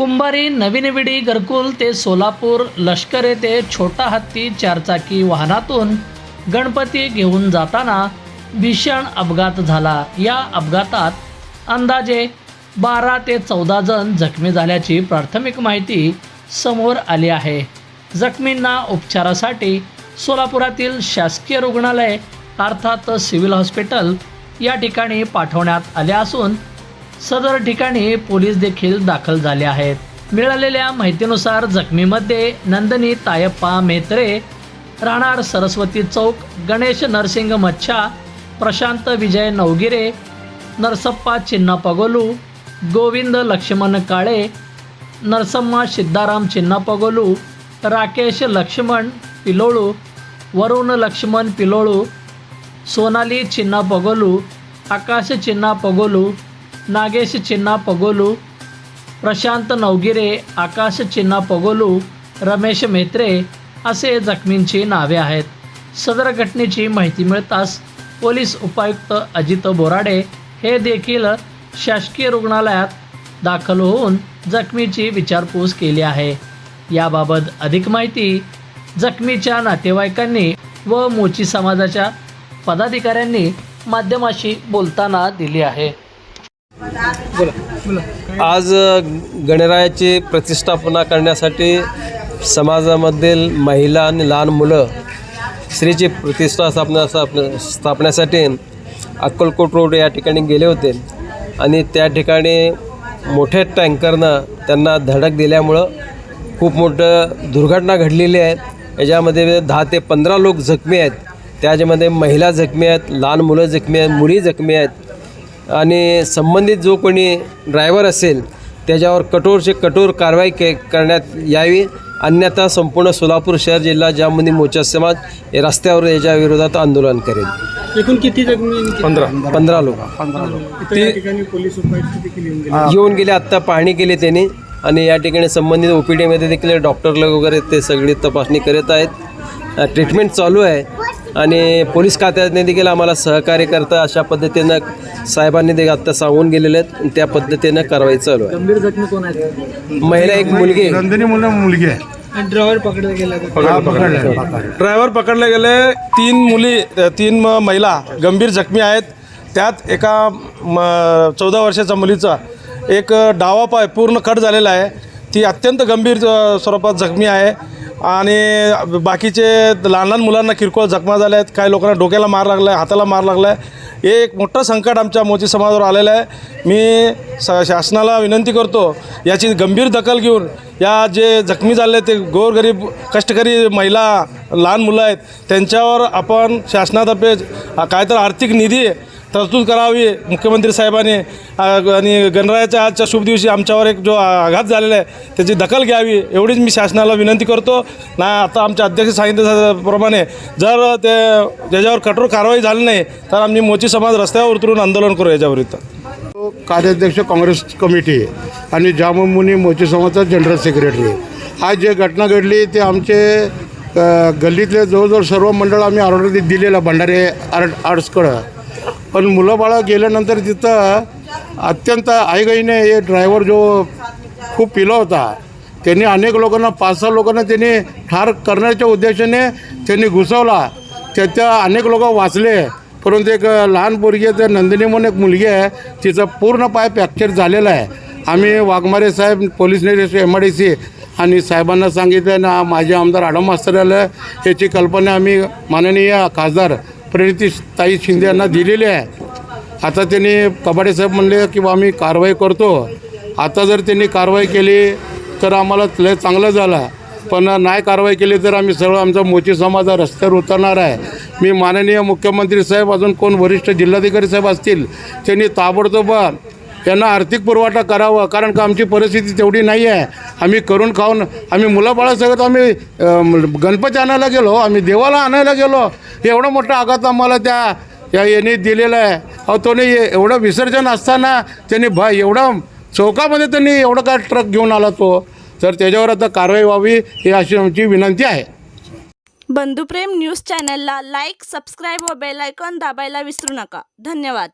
कुंभारी नवीन विडी घरकुल ते सोलापूर लष्कर येथे छोटा हत्ती चारचाकी वाहनातून गणपती घेऊन जाताना भीषण अपघात झाला. या अपघातात अंदाजे बारा ते चौदा जण जखमी झाल्याची प्राथमिक माहिती समोर आली आहे. जखमींना उपचारासाठी सोलापुरातील शासकीय रुग्णालय अर्थात सिव्हिल हॉस्पिटल या ठिकाणी पाठवण्यात आले असून सदर ठिकाणी पोलीस देखील दाखल झाले आहेत. मिळालेल्या माहितीनुसार जखमीमध्ये नंदनी तायप्पा मेत्रे राहणार सरस्वती चौक गणेश नरसिंग मच्छा प्रशांत विजय नवगिरे नरसप्पा चिन्ना पगोलू गोविंद लक्ष्मण काळे नरसम्मा सिद्धाराम चिन्ना पगोलू राकेश लक्ष्मण पिलोळू वरुण लक्ष्मण पिलोळू सोनाली चिन्ना पगोलू आकाश चिन्ना पगोलू नागेश चिन्ना पगोलू प्रशांत नवगिरे आकाश चिन्ना पगोलू रमेश मेत्रे असे जखमींची नावे आहेत. सदर घटनेची माहिती मिळताच पोलीस उपायुक्त अजित बोराडे हे देखील शासकीय रुग्णालयात दाखल होऊन जखमीची विचारपूस केली आहे. याबाबत अधिक माहिती जखमीच्या नातेवाईकांनी व मोची समाजाच्या पदाधिकाऱ्यांनी माध्यमाशी बोलताना दिली आहे. आज गणरायाची प्रतिष्ठापना करण्यासाठी समाजामधील महिला आणि लहान मुलं स्त्रीची प्रतिष्ठा स्थापना स्थापना स्थापण्यासाठी अक्कलकोट रोड या ठिकाणी गेले होते. आणि त्या ठिकाणी मोठ्या टँकरनं त्यांना धडक दिल्यामुळं खूप मोठं दुर्घटना घडलेली आहे. याच्यामध्ये दहा ते पंधरा लोक जखमी आहेत. त्याच्यामध्ये महिला जखमी आहेत लहान मुलं जखमी आहेत मुली जखमी आहेत. आणि संबंधित जो कोणी ड्रायव्हर असेल त्याच्यावर कठोरचे कठोर कारवाई के करण्यात यावी. अन्यथा संपूर्ण सोलापूर शहर जिल्हा जामनी मोर्चा समाज हे रस्त्यावर याच्या विरोधात आंदोलन करेल. एकूण किती जखमी पंधरा. पंधरा लोक. येऊन गेले. येऊन गेले आत्ता पाहणी केली त्यांनी. आणि या ठिकाणी संबंधित ओ पी डीमध्ये देखील डॉक्टर वगैरे ते सगळी तपासणी करत आहेत. ट्रीटमेंट चालू आहे. आणि पोलीस खात्याने देखील आम्हाला सहकार्य करता. अशा पद्धतीनं साहेबांनी देखील आत्ता सांगून गेलेले आहेत. आणि त्या पद्धतीनं कारवाई चालू आहे. गंभीर जखमी कोण आहेत? महिला एक मुलगी आहे. नंदिनी मुलं मुलगी आहे. ड्रायव्हर पकडला गेला पकडलं. ड्रायव्हर पकडले गेले. तीन मुली तीन म- महिला गंभीर जखमी आहेत. त्यात एका म- चौदा वर्षाच्या मुलीचा एक डावा पाय पूर्ण कट झालेला आहे. ती अत्यंत गंभीर अ, स्वरूपात जखमी आहे. आणि बाकीचे लहान लहान मुलांना किरकोळ जखमा झाल्या आहेत काही लोकांना डोक्याला मार लागला आहे हाताला मार लागला आहे हे एक मोठं संकट आमच्या मोची समाजावर आलेलं आहे. मी स शासनाला विनंती करतो याची गंभीर दखल घेऊन या जे जखमी झाले ते गोरगरीब कष्टकरी महिला लहान मुलं आहेत त्यांच्यावर आपण शासनातर्फे काहीतरी आर्थिक निधी तरतूद करावी. मुख्यमंत्री साहेबांनी आणि गणरायाच्या आजच्या शुभ दिवशी आमच्यावर एक जो आघात झालेला आहे त्याची दखल घ्यावी. एवढीच मी शासनाला विनंती करतो. ना आता आमच्या अध्यक्ष सांगितल्याप्रमाणे जर ते ज्याच्यावर कठोर कारवाई झाली नाही तर आम्ही मोची समाज रस्त्यावर उतरून आंदोलन करू याच्याविरुद्ध कार्याध्यक्ष काँग्रेस कमिटी आणि जामुमुनी मोची समाजचा जनरल सेक्रेटरी. आज जे घटना घडली ते आमचे गल्लीतले जवळजवळ सर्व मंडळ आम्ही ऑर्डर दिलेलं भंडारे आर्ट आर्ट्सकडं पण मुलं बाळं गेल्यानंतर तिथं अत्यंत आईगाईने हे ड्रायव्हर जो खूप पिला होता. त्यांनी अनेक लोकांना पाच सहा लोकांना त्यांनी ठार करण्याच्या उद्देशाने त्यांनी घुसवला. त्याच्या अनेक लोक वाचले. परंतु एक लहान पोरगी आहे, तर नंदिनी म्हणून एक मुलगी आहे. तिचा पूर्ण पाय फ्रॅक्चर झालेला आहे. आम्ही वाघमारे साहेब पोलीस निरीक्षक एम आय डी सी आणि साहेबांना सांगितलं ना माझे आमदार आडम मास्तर आलं याची कल्पना आम्ही माननीय खासदार प्रणितीताई शिंदे यांना दिलेली आहे. आता त्यांनी कबाडे साहेब म्हणले की बा आम्ही कारवाई करतो. आता जर त्यांनी कारवाई केली तर आम्हाला लय चांगलं झालं. पण नाही कारवाई केली तर आम्ही सगळं आमचा मोची समाज रस्त्यावर उतरणार आहे. मी माननीय मुख्यमंत्री साहेब अजून कोण वरिष्ठ जिल्हाधिकारी साहेब असतील त्यांनी ताबडतोब यांना आर्थिक पुरवठा करावा कारण का आमची परिस्थिती तेवढी नाही आहे. आम्ही करून खाऊन आम्ही मुलाबाळासकट आम्ही गणपती आणायला गेलो आम्ही देवाला आणायला गेलो. एवढा मोठा आघात आम्हाला त्या या याने दिलेलं आहे. अहो तोने एवढं विसर्जन असताना त्यांनी भा एवढा चौकामध्ये त्यांनी एवढं काय ट्रक घेऊन आला तो. तर त्याच्यावर आता कारवाई व्हावी ही अशी आमची विनंती आहे. बंधुप्रेम न्यूज चॅनलला लाईक सबस्क्राईब व बेल आयकॉन दाबायला विसरू नका. धन्यवाद.